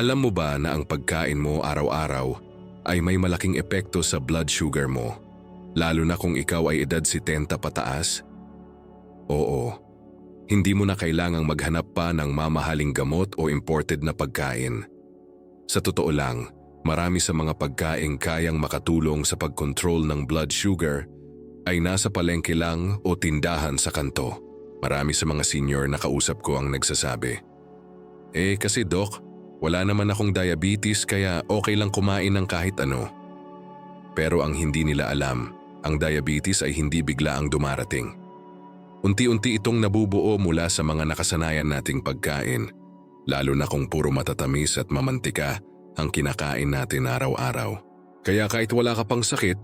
Alam mo ba na ang pagkain mo araw-araw ay may malaking epekto sa blood sugar mo? Lalo na kung ikaw ay edad 70 pataas? Oo, hindi mo na kailangang maghanap pa ng mamahaling gamot o imported na pagkain. Sa totoo lang, marami sa mga pagkain kayang makatulong sa pagkontrol ng blood sugar ay nasa palengke lang o tindahan sa kanto. Marami sa mga senior na kausap ko ang nagsasabi. Eh kasi doc, wala naman akong diabetes kaya okay lang kumain ng kahit ano. Pero ang hindi nila alam, ang diabetes ay hindi bigla ang dumarating. Unti-unti itong nabubuo mula sa mga nakasanayan nating pagkain, lalo na kung puro matatamis at mamantika ang kinakain natin araw-araw. Kaya kahit wala ka pang sakit,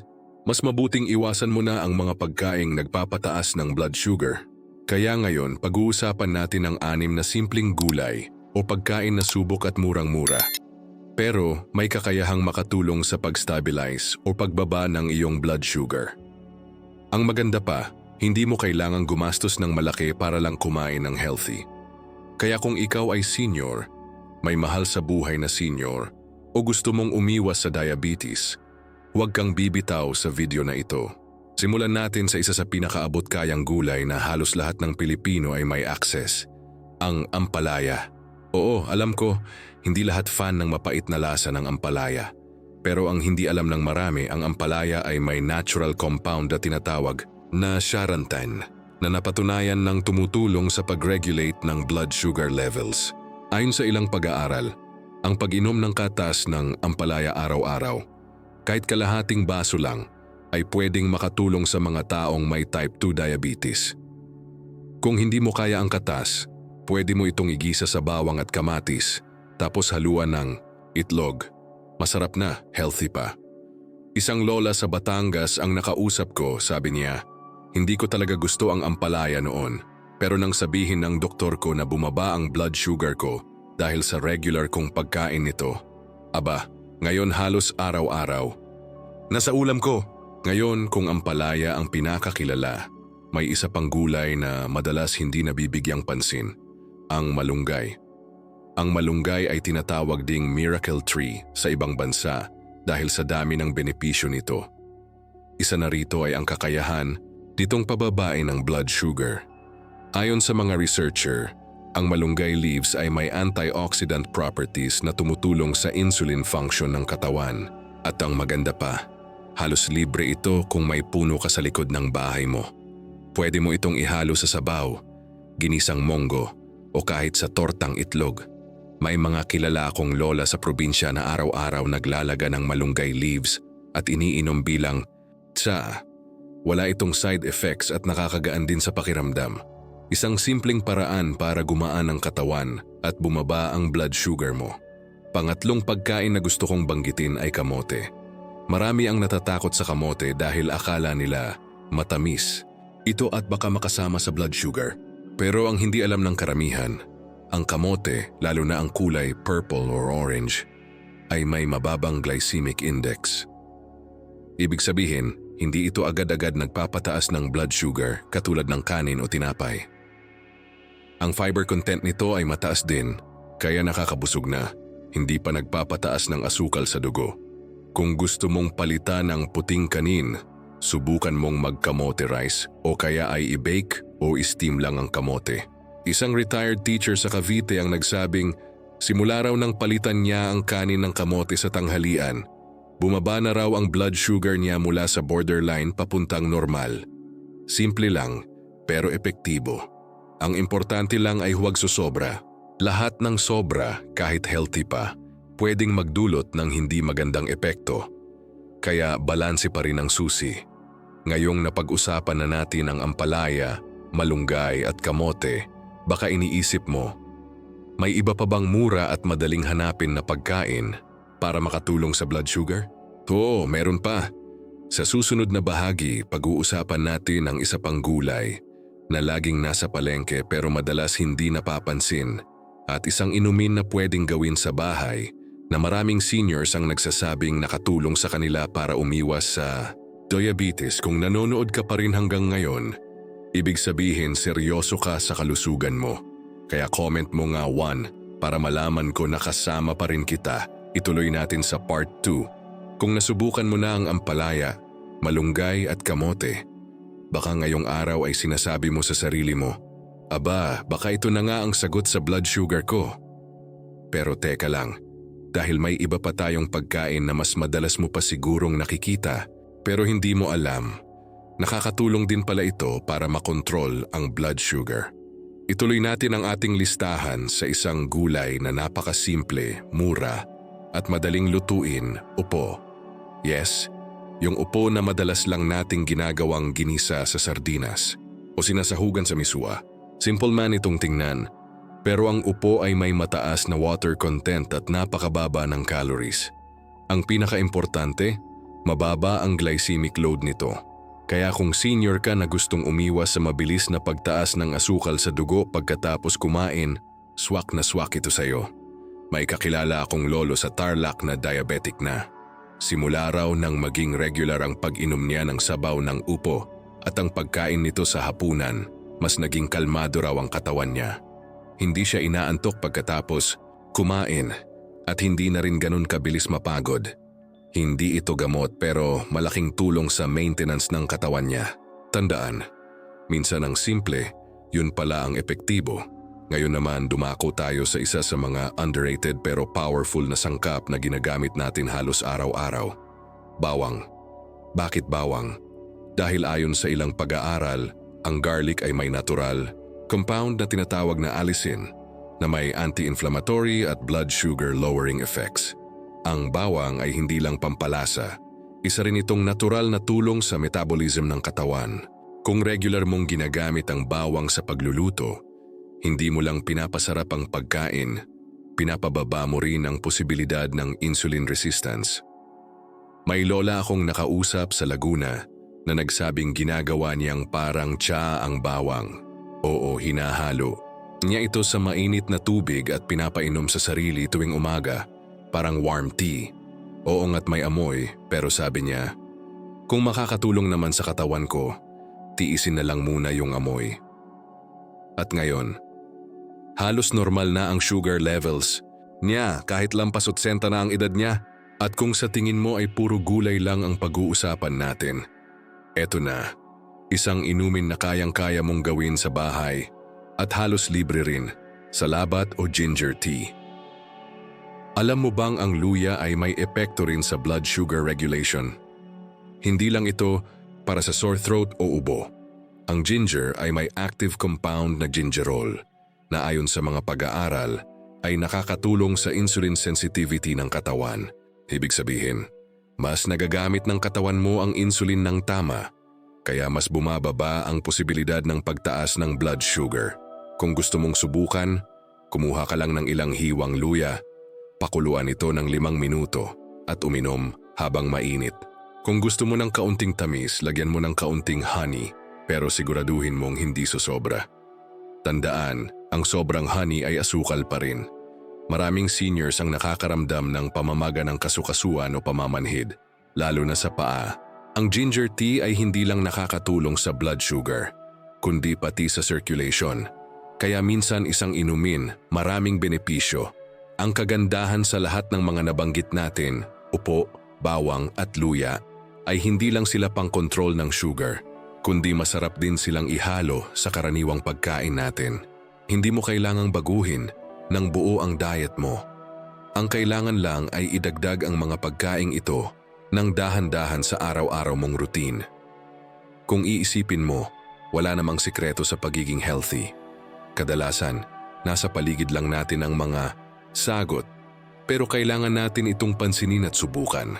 mas mabuting iwasan mo na ang mga pagkaing nagpapataas ng blood sugar. Kaya ngayon, pag-uusapan natin ang anim na simpleng gulay o pagkain na subok at murang-mura. Pero may kakayahang makatulong sa pag-stabilize o pagbaba ng iyong blood sugar. Ang maganda pa, hindi mo kailangang gumastos ng malaki para lang kumain ng healthy. Kaya kung ikaw ay senior, may mahal sa buhay na senior, o gusto mong umiwas sa diabetes, huwag kang bibitaw sa video na ito. Simulan natin sa isa sa pinakaabot kayang gulay na halos lahat ng Pilipino ay may access, ang ampalaya. Oo, alam ko, hindi lahat fan ng mapait na lasa ng ampalaya. Pero ang hindi alam ng marami, ang ampalaya ay may natural compound na tinatawag na charantan na napatunayan ng tumutulong sa pag-regulate ng blood sugar levels. Ayon sa ilang pag-aaral, ang pag-inom ng katas ng ampalaya araw-araw, kahit kalahating baso lang, ay pwedeng makatulong sa mga taong may type 2 diabetes. Kung hindi mo kaya ang katas, pwede mo itong igisa sa bawang at kamatis, tapos haluan ng itlog. Masarap na, healthy pa. Isang lola sa Batangas ang nakausap ko, sabi niya, hindi ko talaga gusto ang ampalaya noon, pero nang sabihin ng doktor ko na bumaba ang blood sugar ko dahil sa regular kong pagkain nito, aba, ngayon halos araw-araw. Nasa ulam ko, ngayon kung ampalaya ang pinakakilala, may isa pang gulay na madalas hindi nabibigyang pansin, ang malunggay. Ang malunggay ay tinatawag ding miracle tree sa ibang bansa dahil sa dami ng benepisyo nito. Isa na rito ay ang kakayahan ditong pababain ng blood sugar. Ayon sa mga researcher, ang malunggay leaves ay may antioxidant properties na tumutulong sa insulin function ng katawan. At ang maganda pa, halos libre ito kung may puno ka sa likod ng bahay mo. Pwede mo itong ihalo sa sabaw, ginisang monggo, o kahit sa tortang itlog. May mga kilala akong lola sa probinsya na araw-araw naglalaga ng malunggay leaves at iniinom bilang tsa wala itong side effects at nakakagaan din sa pakiramdam. Isang simpleng paraan para gumaan ang katawan at bumaba ang blood sugar mo. Pangatlong pagkain na gusto kong banggitin ay kamote. Marami ang natatakot sa kamote dahil akala nila matamis. Ito at baka makasama sa blood sugar. Pero ang hindi alam ng karamihan, ang kamote, lalo na ang kulay purple or orange, ay may mababang glycemic index. Ibig sabihin, hindi ito agad-agad nagpapataas ng blood sugar katulad ng kanin o tinapay. Ang fiber content nito ay mataas din, kaya nakakabusog na, hindi pa nagpapataas ng asukal sa dugo. Kung gusto mong palitan ng puting kanin, subukan mong magkamote rice o kaya ay i-bake o i-steam lang ang kamote. Isang retired teacher sa Cavite ang nagsabing, simula raw nang palitan niya ang kanin ng kamote sa tanghalian, Bumaba na raw ang blood sugar niya mula sa borderline papuntang normal. Simple lang, pero epektibo. Ang importante lang ay huwag susobra. Lahat ng sobra, kahit healthy pa, pwedeng magdulot ng hindi magandang epekto. Kaya balanse pa rin ang susi. Ngayong napag-usapan na natin ang ampalaya, malunggay at kamote, baka iniisip mo, may iba pa bang mura at madaling hanapin na pagkain para makatulong sa blood sugar? Oo, meron pa. Sa susunod na bahagi, pag-uusapan natin ang isa pang gulay na laging nasa palengke pero madalas hindi napapansin at isang inumin na pwedeng gawin sa bahay na maraming seniors ang nagsasabing nakatulong sa kanila para umiwas sa diabetes kung nanonood ka pa rin hanggang ngayon. Ibig sabihin seryoso ka sa kalusugan mo. Kaya comment mo nga 1 Para malaman ko na pa rin kita, ituloy natin sa part 2. Kung nasubukan mo na ang ampalaya, malunggay at kamote, baka ngayong araw ay sinasabi mo sa sarili mo, Aba, baka ito na nga ang sagot sa blood sugar ko. Pero teka lang, dahil may iba pa tayong pagkain na mas madalas mo pa sigurong nakikita pero hindi mo alam, nakakatulong din pala ito para makontrol ang blood sugar. Ituloy natin ang ating listahan sa isang gulay na napakasimple, mura, at madaling lutuin, upo. Yes, yung upo na madalas lang nating ginagawang ginisa sa sardinas o sinasahugan sa misua. Simple man itong tingnan, pero ang upo ay may mataas na water content at napakababa ng calories. Ang pinakaimportante, mababa ang glycemic load nito. Kaya kung senior ka na gustong umiwas sa mabilis na pagtaas ng asukal sa dugo pagkatapos kumain, swak na swak ito sa'yo. May kakilala akong lolo sa Tarlac na diabetic na. Simula raw nang maging regular ang pag-inom niya ng sabaw ng upo at ang pagkain nito sa hapunan, mas naging kalmado raw ang katawan niya. Hindi siya inaantok pagkatapos kumain at hindi na rin ganun kabilis mapagod. Hindi ito gamot pero malaking tulong sa maintenance ng katawan niya. Tandaan, minsan ang simple, yun pala ang epektibo. Ngayon naman dumako tayo sa isa sa mga underrated pero powerful na sangkap na ginagamit natin halos araw-araw. Bawang. Bakit bawang? Dahil ayon sa ilang pag-aaral, ang garlic ay may natural, compound na tinatawag na allicin na may anti-inflammatory at blood sugar lowering effects. Ang bawang ay hindi lang pampalasa, isa rin itong natural na tulong sa metabolism ng katawan. Kung regular mong ginagamit ang bawang sa pagluluto, hindi mo lang pinapasarap ang pagkain, pinapababa mo rin ang posibilidad ng insulin resistance. May lola akong nakausap sa Laguna na nagsabing ginagawa niyang parang tsa ang bawang. Oo, hinahalo. Niya ito sa mainit na tubig at pinapainom sa sarili tuwing umaga, parang warm tea. Oo nga't may amoy, pero sabi niya, kung makakatulong naman sa katawan ko, tiisin na lang muna yung amoy. At ngayon, halos normal na ang sugar levels niya kahit lampas 80 na ang edad niya. At kung sa tingin mo ay puro gulay lang ang pag-uusapan natin, Eto na, isang inumin na kayang-kaya mong gawin sa bahay at halos libre rin sa labat o ginger tea. Alam mo bang ang luya ay may epekto rin sa blood sugar regulation? Hindi lang ito para sa sore throat o ubo. Ang ginger ay may active compound na gingerol na ayon sa mga pag-aaral ay nakakatulong sa insulin sensitivity ng katawan. Ibig sabihin, mas nagagamit ng katawan mo ang insulin ng tama, kaya mas bumababa ang posibilidad ng pagtaas ng blood sugar. Kung gusto mong subukan, kumuha ka lang ng ilang hiwang luya, pakuluan ito ng limang minuto at uminom habang mainit. Kung gusto mo ng kaunting tamis, lagyan mo ng kaunting honey pero siguraduhin mong hindi sosobra. Tandaan, ang sobrang honey ay asukal pa rin Maraming seniors ang nakakaramdam ng pamamaga ng kasukasuan o pamamanhid, lalo na sa paa. Ang ginger tea ay hindi lang nakakatulong sa blood sugar, kundi pati sa circulation. Kaya minsan isang inumin, maraming benepisyo. Ang kagandahan sa lahat ng mga nabanggit natin, upo, bawang at luya, ay hindi lang sila pang control ng sugar, kundi masarap din silang ihalo sa karaniwang pagkain natin. Hindi mo kailangang baguhin ng buo ang diet mo. Ang kailangan lang ay idagdag ang mga pagkaing ito ng dahan-dahan sa araw-araw mong routine. Kung iisipin mo, wala namang sikreto sa pagiging healthy. Kadalasan, nasa paligid lang natin ang mga sagot pero kailangan natin itong pansinin at subukan.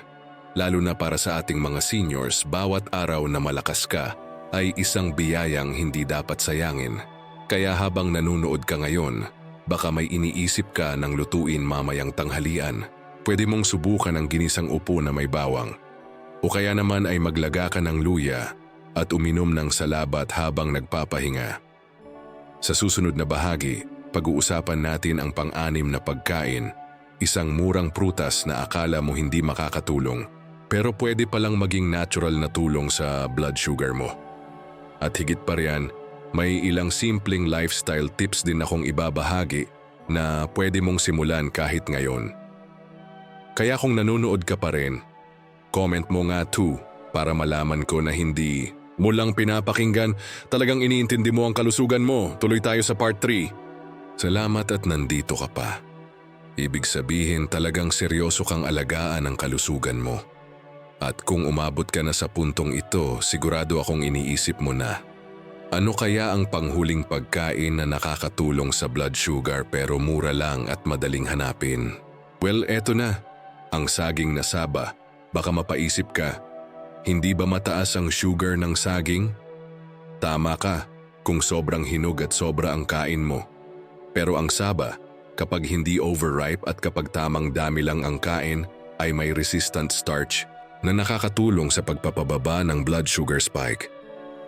Lalo na para sa ating mga seniors, bawat araw na malakas ka ay isang biyayang hindi dapat sayangin. Kaya habang nanunood ka ngayon, Baka may iniisip ka ng lutuin mamayang tanghalian. Pwede mong subukan ang ginisang upo na may bawang. O kaya naman ay maglaga ka ng luya at uminom ng salabat habang nagpapahinga. Sa susunod na bahagi, pag-uusapan natin ang pang-anim na pagkain, isang murang prutas na akala mo hindi makakatulong, pero pwede palang maging natural na tulong sa blood sugar mo. At higit pa riyan, may ilang simpleng lifestyle tips din akong ibabahagi na pwede mong simulan kahit ngayon. Kaya kung nanonood ka pa rin, comment mo nga too para malaman ko na hindi mo lang pinapakinggan, talagang iniintindi mo ang kalusugan mo. Tuloy tayo sa part 3. Salamat at nandito ka pa. Ibig sabihin talagang seryoso kang alagaan ang kalusugan mo. At kung umabot ka na sa puntong ito, sigurado akong iniisip mo na. Ano kaya ang panghuling pagkain na nakakatulong sa blood sugar pero mura lang at madaling hanapin? Well, eto na. Ang saging na saba. Baka mapaisip ka, hindi ba mataas ang sugar ng saging? Tama ka kung sobrang hinog at sobra ang kain mo. Pero ang saba, kapag hindi overripe at kapag tamang dami lang ang kain, ay may resistant starch na nakakatulong sa pagpapababa ng blood sugar spike.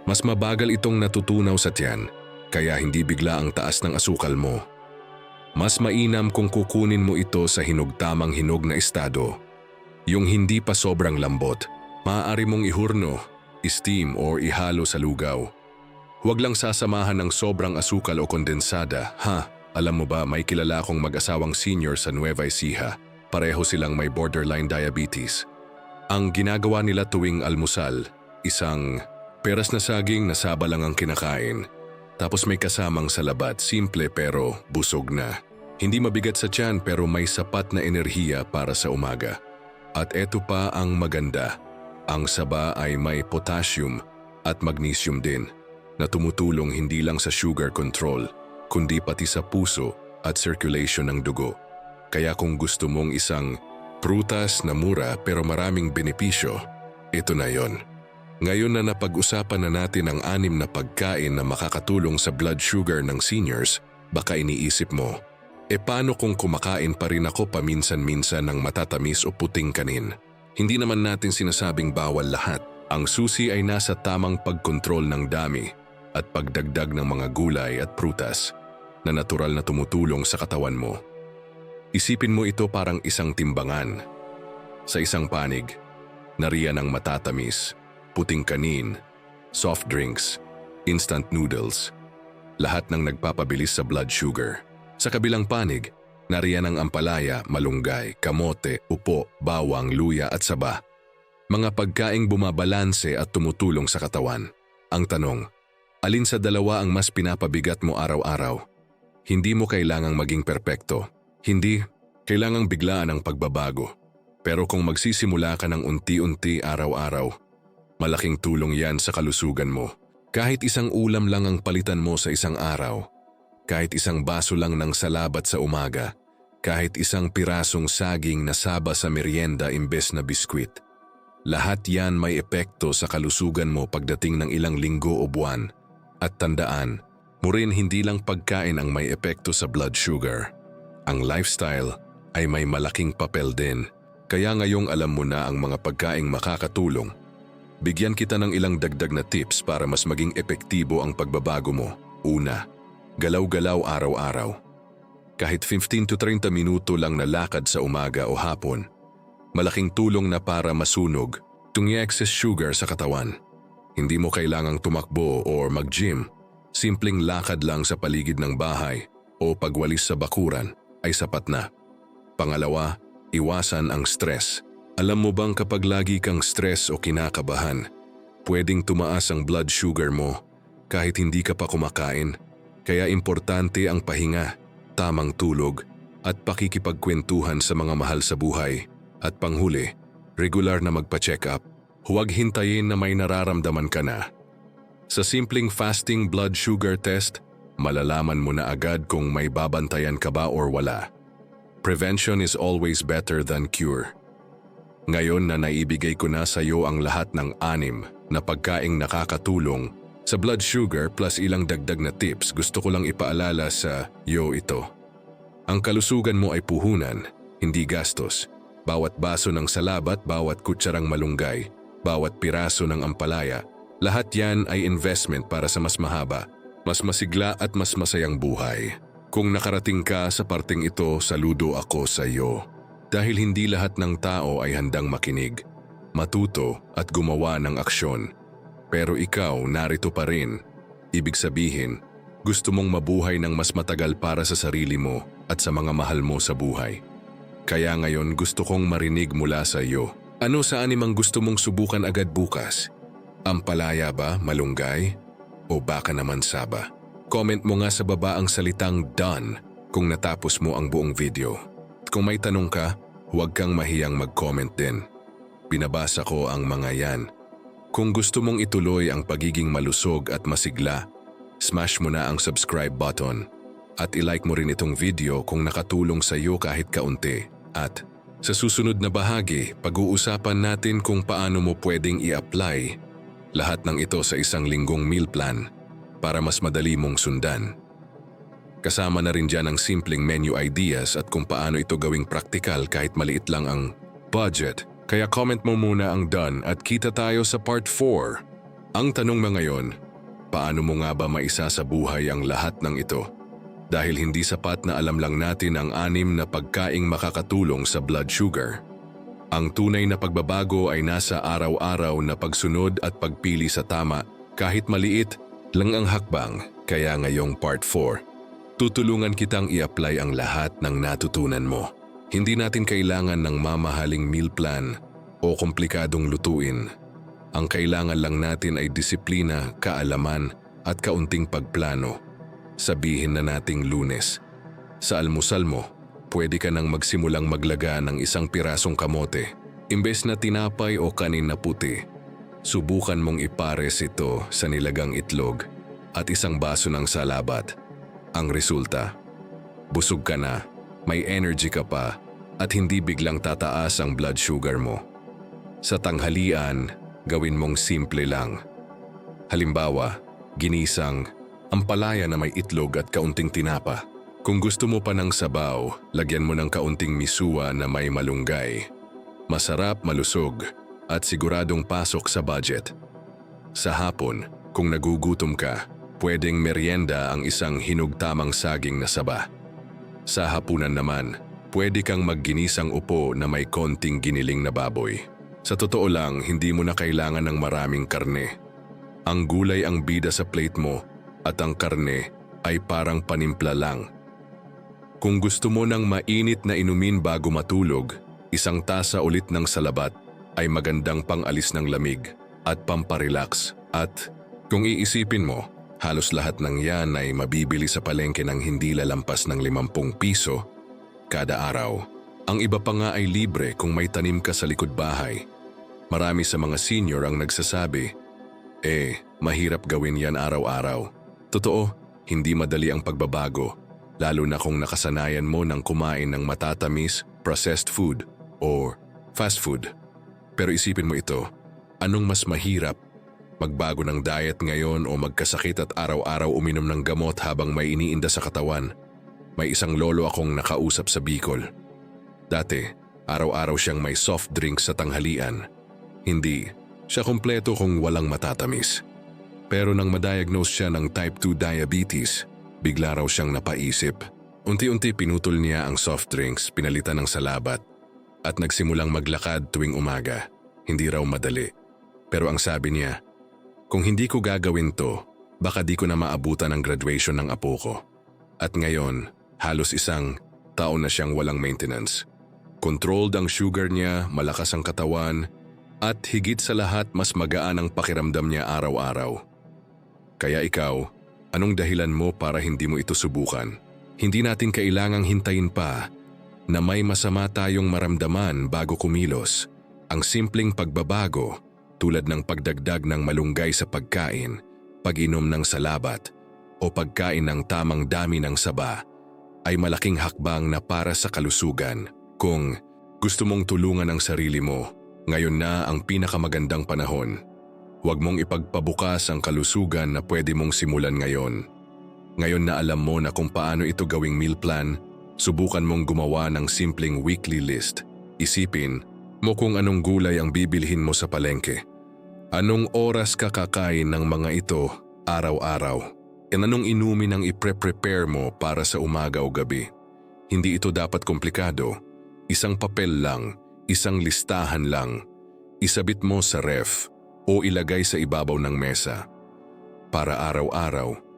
Mas mabagal itong natutunaw sa tiyan, kaya hindi bigla ang taas ng asukal mo. Mas mainam kung kukunin mo ito sa hinugtamang hinog na estado. Yung hindi pa sobrang lambot, maaari mong ihurno, steam o ihalo sa lugaw. Huwag lang sasamahan ng sobrang asukal o kondensada, ha? Alam mo ba may kilala akong mag-asawang senior sa Nueva Ecija. Pareho silang may borderline diabetes. Ang ginagawa nila tuwing almusal, isang peras na saging na saba lang ang kinakain. Tapos may kasamang salabat, simple pero busog na. Hindi mabigat sa tiyan pero may sapat na enerhiya para sa umaga. At eto pa ang maganda. Ang saba ay may potassium at magnesium din na tumutulong hindi lang sa sugar control, kundi pati sa puso at circulation ng dugo. Kaya kung gusto mong isang prutas na mura pero maraming benepisyo, ito na yon. Ngayon na napag-usapan na natin ang anim na pagkain na makakatulong sa blood sugar ng seniors, baka iniisip mo, e paano kung kumakain pa rin ako paminsan-minsan ng matatamis o puting kanin? Hindi naman natin sinasabing bawal lahat. Ang susi ay nasa tamang pagkontrol ng dami at pagdagdag ng mga gulay at prutas na natural na tumutulong sa katawan mo. Isipin mo ito parang isang timbangan. Sa isang panig, nariyan ang matatamis, puting kanin, soft drinks, instant noodles, lahat ng nagpapabilis sa blood sugar. Sa kabilang panig, nariyan ang ampalaya, malunggay, kamote, upo, bawang, luya at saba. Mga pagkaing bumabalanse at tumutulong sa katawan. Ang tanong, alin sa dalawa ang mas pinapabigat mo araw-araw? Hindi mo kailangang maging perpekto. Hindi, kailangang biglaan ang pagbabago. Pero kung magsisimula ka ng unti-unti araw-araw, malaking tulong yan sa kalusugan mo. Kahit isang ulam lang ang palitan mo sa isang araw, kahit isang baso lang ng salabat sa umaga, kahit isang pirasong saging na saba sa merienda imbes na biskwit. Lahat yan may epekto sa kalusugan mo pagdating ng ilang linggo o buwan. At tandaan, mo rin hindi lang pagkain ang may epekto sa blood sugar. Ang lifestyle ay may malaking papel din. Kaya ngayong alam mo na ang mga pagkaing makakatulong, bigyan kita ng ilang dagdag na tips para mas maging epektibo ang pagbabago mo. Una, galaw-galaw araw-araw. Kahit 15 to 30 minuto lang na lakad sa umaga o hapon, malaking tulong na para masunog tung excess sugar sa katawan. Hindi mo kailangang tumakbo or mag-gym. Simpleng lakad lang sa paligid ng bahay o pagwalis sa bakuran ay sapat na. Pangalawa, iwasan ang stress. Alam mo bang kapag lagi kang stress o kinakabahan, pwedeng tumaas ang blood sugar mo kahit hindi ka pa kumakain. Kaya importante ang pahinga, tamang tulog at pakikipagkwentuhan sa mga mahal sa buhay. At panghuli, regular na magpa-check up. Huwag hintayin na may nararamdaman ka na. Sa simpleng fasting blood sugar test, malalaman mo na agad kung may babantayan ka ba or wala. Prevention is always better than cure. Ngayon na naibigay ko na sa iyo ang lahat ng anim na pagkaing nakakatulong sa blood sugar plus ilang dagdag na tips, gusto ko lang ipaalala sa iyo ito. Ang kalusugan mo ay puhunan, hindi gastos. Bawat baso ng salabat, bawat kutsarang malunggay, bawat piraso ng ampalaya, lahat yan ay investment para sa mas mahaba, mas masigla at mas masayang buhay. Kung nakarating ka sa parting ito, saludo ako sa iyo. Dahil hindi lahat ng tao ay handang makinig, matuto at gumawa ng aksyon. Pero ikaw narito pa rin. Ibig sabihin, Gusto mong mabuhay ng mas matagal para sa sarili mo at sa mga mahal mo sa buhay. Kaya ngayon gusto kong marinig mula sa iyo. Ano sa animang gusto mong subukan agad bukas? Ampalaya ba, malunggay? O baka naman saba? Comment mo nga sa baba ang salitang done kung natapos mo ang buong video. At kung may tanong ka, huwag kang mahiyang mag-comment din. Binabasa ko ang mga yan. Kung gusto mong ituloy ang pagiging malusog at masigla, smash mo na ang subscribe button at ilike mo rin itong video kung nakatulong sa iyo kahit kaunti. At sa susunod na bahagi, pag-uusapan natin kung paano mo pwedeng i-apply lahat ng ito sa isang linggong meal plan para mas madali mong sundan. Kasama na rin dyan ang simpleng menu ideas at kung paano ito gawing praktikal kahit maliit lang ang budget. Kaya comment mo muna ang done at kita tayo sa part 4. Ang tanong mo ngayon, paano mo nga ba maisa sa buhay ang lahat ng ito? Dahil hindi sapat na alam lang natin ang anim na pagkaing makakatulong sa blood sugar. Ang tunay na pagbabago ay nasa araw-araw na pagsunod at pagpili sa tama kahit maliit lang ang hakbang kaya ngayong part 4. Tutulungan kitang i-apply ang lahat ng natutunan mo. Hindi natin kailangan ng mamahaling meal plan o komplikadong lutuin. Ang kailangan lang natin ay disiplina, kaalaman at kaunting pagplano. Sabihin na nating lunes. Sa almusal mo, pwede ka nang magsimulang maglaga ng isang pirasong kamote. Imbes na tinapay o kanin na puti, subukan mong ipares ito sa nilagang itlog at isang baso ng salabat. Ang resulta, busog ka na, may energy ka pa at hindi biglang tataas ang blood sugar mo. Sa tanghalian, gawin mong simple lang. Halimbawa, ginisang, ampalaya na may itlog at kaunting tinapa. Kung gusto mo pa ng sabaw, lagyan mo ng kaunting misua na may malunggay. Masarap, malusog, at siguradong pasok sa budget. Sa hapon, kung nagugutom ka, pwedeng merienda ang isang hinugtamang saging na saba. Sa hapunan naman, pwede kang magginisang upo na may konting giniling na baboy. Sa totoo lang, hindi mo na kailangan ng maraming karne. Ang gulay ang bida sa plate mo at ang karne ay parang panimpla lang. Kung gusto mo ng mainit na inumin bago matulog, isang tasa ulit ng salabat ay magandang pangalis ng lamig at pamparelax. At kung iisipin mo, halos lahat ng yan ay mabibili sa palengke ng hindi lalampas ng 50 piso kada araw. Ang iba pa nga ay libre kung may tanim ka sa likod bahay. Marami sa mga senior ang nagsasabi, eh, mahirap gawin yan araw-araw. Totoo, hindi madali ang pagbabago, lalo na kung nakasanayan mo ng kumain ng matatamis, processed food, or fast food. Pero isipin mo ito, anong mas mahirap? Magbago ng diet ngayon o magkasakit at araw-araw uminom ng gamot habang may iniinda sa katawan? May isang lolo akong nakausap sa Bicol. Dati, araw-araw siyang may soft drinks sa tanghalian. Hindi, siya kompleto kung walang matatamis. Pero nang madiagnose siya ng type 2 diabetes, bigla raw siyang napaisip. Unti-unti pinutol niya ang soft drinks, pinalitan ng salabat, at nagsimulang maglakad tuwing umaga. Hindi raw madali. Pero ang sabi niya, kung hindi ko gagawin to, baka di ko na maabutan ang graduation ng apo ko. At ngayon, halos isang taon na siyang walang maintenance. Controlled ang sugar niya, malakas ang katawan, at higit sa lahat mas magaan ang pakiramdam niya araw-araw. Kaya ikaw, anong dahilan mo para hindi mo ito subukan? Hindi natin kailangang hintayin pa na may masama tayong maramdaman bago kumilos. Ang simpleng pagbabago tulad ng pagdagdag ng malunggay sa pagkain, pag-inom ng salabat, o pagkain ng tamang dami ng saba ay malaking hakbang na para sa kalusugan. Kung gusto mong tulungan ang sarili mo, ngayon na ang pinakamagandang panahon. Huwag mong ipagpabukas ang kalusugan na pwede mong simulan ngayon. Ngayon na alam mo na kung paano ito gawing meal plan, subukan mong gumawa ng simpleng weekly list. Isipin mo kung anong gulay ang bibilhin mo sa palengke. Anong oras ka kakain ng mga ito araw-araw? E anong inumin ang ipre-prepare mo para sa umaga o gabi? Hindi ito dapat komplikado. Isang papel lang, isang listahan lang. Isabit mo sa ref o ilagay sa ibabaw ng mesa. Para araw-araw,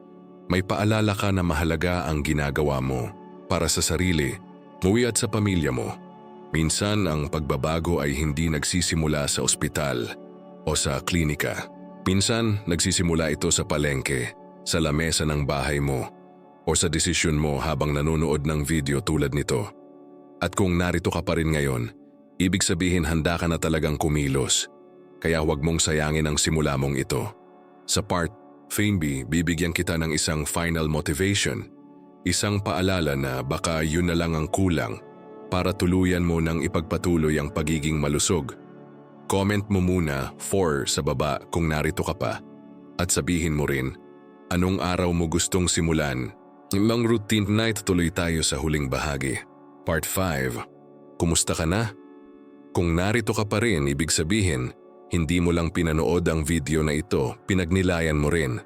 May paalala ka na mahalaga ang ginagawa mo para sa sarili, muwi at sa pamilya mo. Minsan ang pagbabago ay hindi nagsisimula sa ospital o sa klinika. Minsan nagsisimula ito sa palengke, sa lamesa ng bahay mo, o sa desisyon mo habang nanonood ng video tulad nito. At kung narito ka pa rin ngayon, ibig sabihin handa ka na talagang kumilos. Kaya huwag mong sayangin ang simula mong ito. Sa part, Fameby, bibigyan kita ng isang final motivation. Isang paalala na baka yun na lang ang kulang para tuluyan mo ng ipagpatuloy ang pagiging malusog. Comment mo muna 4 sa baba kung narito ka pa at sabihin mo rin anong araw mo gustong simulan. Ibang routine na itutuloy tayo sa huling bahagi. Part 5. Kumusta ka na? Kung narito ka pa rin, ibig sabihin, hindi mo lang pinanood ang video na ito, pinagnilayan mo rin.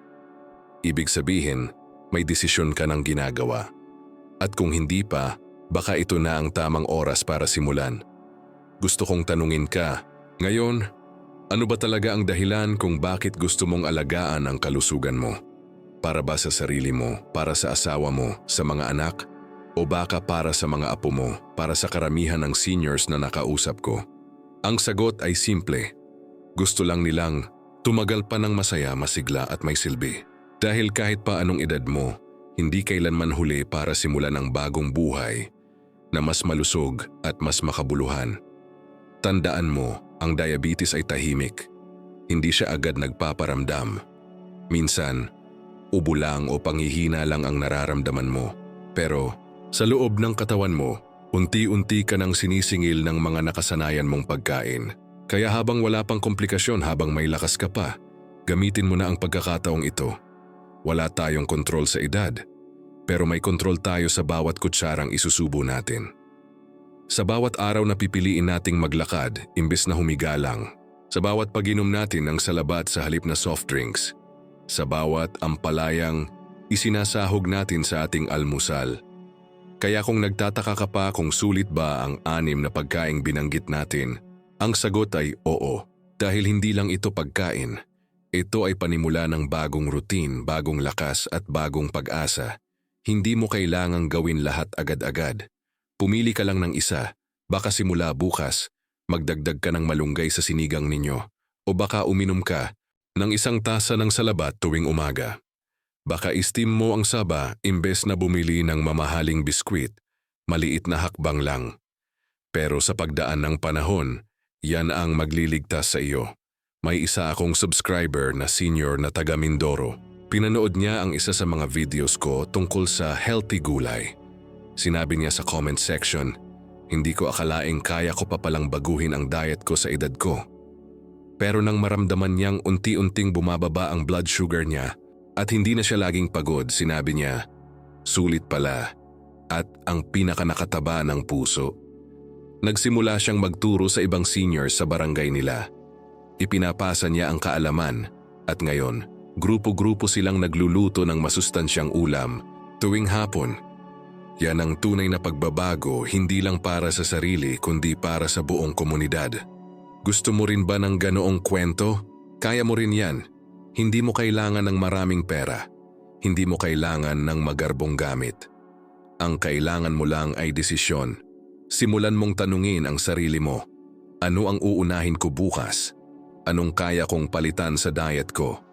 Ibig sabihin, may desisyon ka ng ginagawa. At kung hindi pa, baka ito na ang tamang oras para simulan. Gusto kong tanungin ka, ngayon, ano ba talaga ang dahilan kung bakit gusto mong alagaan ang kalusugan mo? Para ba sa sarili mo, para sa asawa mo, sa mga anak? O baka para sa mga apo mo, para sa karamihan ng seniors na nakausap ko? Ang sagot ay simple. Gusto lang nilang tumagal pa ng masaya, masigla at may silbi. Dahil kahit pa anong edad mo, hindi kailanman huli para simulan ang bagong buhay na mas malusog at mas makabuluhan. Tandaan mo, ang diabetes ay tahimik. Hindi siya agad nagpaparamdam. Minsan, ubo lang o panghihina lang ang nararamdaman mo. Pero sa loob ng katawan mo, unti-unti ka nang sinisingil ng mga nakasanayan mong pagkain. Kaya habang wala pang komplikasyon habang may lakas ka pa, gamitin mo na ang pagkakataong ito. Wala tayong kontrol sa edad, pero may kontrol tayo sa bawat kutsarang isusubo natin. Sa bawat araw na pipiliin nating maglakad imbes na humiga lang, sa bawat paginom natin ng salabat sa halip na soft drinks, sa bawat ampalayang isinasahog natin sa ating almusal. Kaya kung nagtataka ka pa kung sulit ba ang anim na pagkaing binanggit natin, ang sagot ay oo, dahil hindi lang ito pagkain. Ito ay panimula ng bagong routine, bagong lakas at bagong pag-asa. Hindi mo kailangang gawin lahat agad-agad. Pumili ka lang ng isa, baka simula bukas, magdagdag ka ng malunggay sa sinigang ninyo, o baka uminom ka ng isang tasa ng salabat tuwing umaga. Baka istim mo ang saba imbes na bumili ng mamahaling biskwit, maliit na hakbang lang. Pero sa pagdaan ng panahon, yan ang magliligtas sa iyo. May isa akong subscriber na senior na taga Mindoro. Pinanood niya ang isa sa mga videos ko tungkol sa healthy gulay. Sinabi niya sa comment section, hindi ko akalaing kaya ko pa palang baguhin ang diet ko sa edad ko. Pero nang maramdaman niyang unti-unting bumababa ang blood sugar niya at hindi na siya laging pagod, sinabi niya, sulit pala at ang pinakanakataba ng puso Nagsimula siyang magturo sa ibang seniors sa barangay nila. Ipinapasa niya ang kaalaman at ngayon, grupo-grupo silang nagluluto ng masustansyang ulam tuwing hapon. Yan ang tunay na pagbabago hindi lang para sa sarili kundi para sa buong komunidad. Gusto mo rin ba ng ganoong kwento? Kaya mo rin yan. Hindi mo kailangan ng maraming pera. Hindi mo kailangan ng magarbong gamit. Ang kailangan mo lang ay desisyon Simulan mong tanungin ang sarili mo. Ano ang uunahin ko bukas? Anong kaya kong palitan sa diet ko?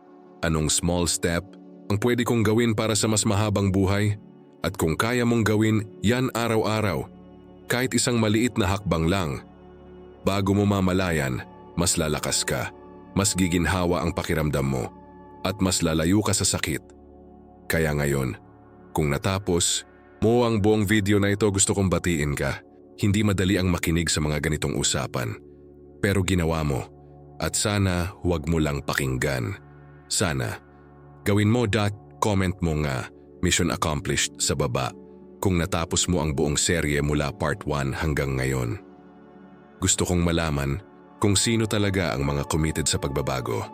Anong small step ang pwede kong gawin para sa mas mahabang buhay? At kung kaya mong gawin yan araw-araw, kahit isang maliit na hakbang lang, bago mo mamalayan, mas lalakas ka, mas giginhawa ang pakiramdam mo, at mas lalayo ka sa sakit. Kaya ngayon, kung natapos mo ang buong video na ito gusto kong batiin ka. Hindi madali ang makinig sa mga ganitong usapan. Pero ginawa mo at sana huwag mo lang pakinggan. Sana. Gawin mo dot comment mo nga mission accomplished sa baba kung natapos mo ang buong serye mula part 1 hanggang ngayon. Gusto kong malaman kung sino talaga ang mga committed sa pagbabago.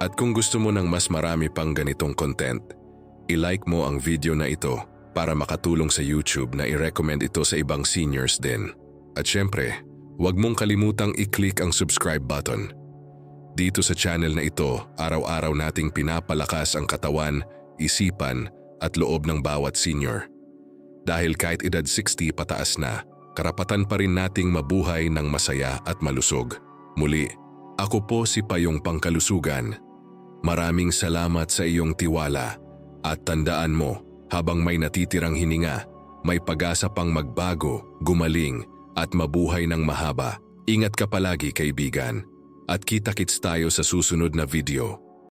At kung gusto mo ng mas marami pang ganitong content, i-like mo ang video na ito para makatulong sa YouTube na i-recommend ito sa ibang seniors din. At syempre, huwag mong kalimutang i-click ang subscribe button. Dito sa channel na ito, araw-araw nating pinapalakas ang katawan, isipan at loob ng bawat senior. Dahil kahit edad 60 pataas na, karapatan pa rin nating mabuhay ng masaya at malusog. Muli, ako po si Payong Pangkalusugan. Maraming salamat sa iyong tiwala at tandaan mo, habang may natitirang hininga, may pag-asa pang magbago, gumaling at mabuhay ng mahaba. Ingat ka palagi kaibigan at kita-kits tayo sa susunod na video.